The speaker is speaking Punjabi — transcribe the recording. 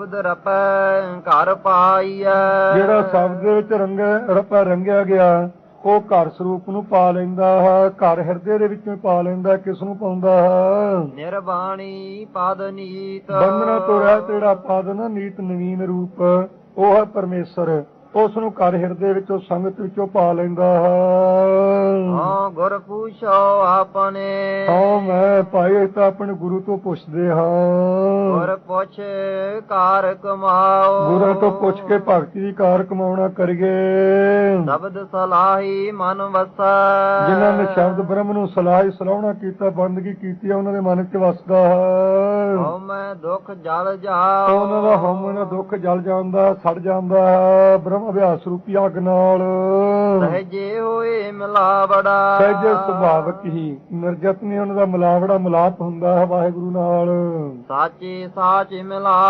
ਸ਼ਬਦ ਰਪੈ ਘਰ ਪਾਈਐ। ਜਿਹੜਾ ਸ਼ਬਦ ਦੇ ਵਿੱਚ ਰੰਗਿਆ ਰਪਾ ਰੰਗਿਆ ਗਿਆ ਉਹ ਘਰ ਸਰੂਪ ਨੂੰ ਪਾ ਲੈਂਦਾ ਹੈ ਘਰ ਹਿਰਦੇ ਦੇ ਵਿੱਚੋਂ ਪਾ ਲੈਂਦਾ ਕਿਸ ਨੂੰ ਪਾਉਂਦਾ ਹੈ? ਨਿਰਬਾਣੀ ਪਦ ਨੀਤ। ਬੰਧਨਾ ਤੋਂ ਰਹਿਤ ਜਿਹੜਾ ਪਦ ਨਾ ਨੀਤ ਨਵੀਨ ਰੂਪ। ਉਹ ਹੈ ਪਰਮੇਸ਼ਰ ਉਸ ਨੂੰ ਘਰ ਹਿਰਦੇ ਵਿੱਚੋਂ ਸੰਗਤ ਵਿੱਚੋਂ ਪਾ ਲੈਂਦਾ ਹੈ। ਹਾਂ ਗੁਰ ਪੁੱਛੋ ਆਪਣੇ। ਹਾਂ ਮੈਂ ਭਾਈ ਤਾਂ ਆਪਣੇ ਗੁਰੂ ਤੋਂ ਪੁੱਛਦੇ ਹਾਂ। ਪੁੱਛ ਕਾਰ ਕਮਾਓ। ਗੁਰਾਂ ਤੋਂ ਪੁੱਛ ਕੇ ਭਗਤੀ ਦੀ ਕਾਰ ਕਮਾਉਣਾ ਕਰੀਏ। ਸ਼ਬਦ ਸਲਾਹੀ ਮਨ ਵਸੈ। ਜਿਨ੍ਹਾਂ ਨੇ ਸ਼ਬਦ ਬ੍ਰਹਮ ਨੂੰ ਸਲਾਹ ਸਲਾਹਣਾ ਕੀਤਾ ਬੰਦਗੀ ਕੀਤੀ ਹੈ, ਉਹਨਾਂ ਦੇ ਮਨ 'ਚ ਵਸਦਾ ਹੈ। ਹਉ ਮੈਂ ਦੁਖ ਜਲ ਜਾਓ। ਉਹਨਾਂ ਦਾ ਹਉਮੈ ਨਾਲ ਦੁੱਖ ਜਲ ਜਾਂਦਾ ਸੜ ਜਾਂਦਾ ਹੈ। ਬ੍ਰਹਮ ਅਭਿਆਸ ਰੂਪੀ ਅੱਗ ਨਾਲ। ਸਹਜੇ ਹੋਏ ਮਿਲਾਵੜਾ। ਸਹਿਜੇ ਸੁਭਾਵਕ ਹੀ। ਨਿਰਜਤ ਨੇ ਉਹਨਾਂ ਦਾ ਮਿਲਾਵੜਾ ਮਿਲਾਪ ਹੁੰਦਾ ਹੈ ਵਾਹਿਗੁਰੂ ਨਾਲ। ਸਾਚੇ ਸਾਚ ਮਿਲਾ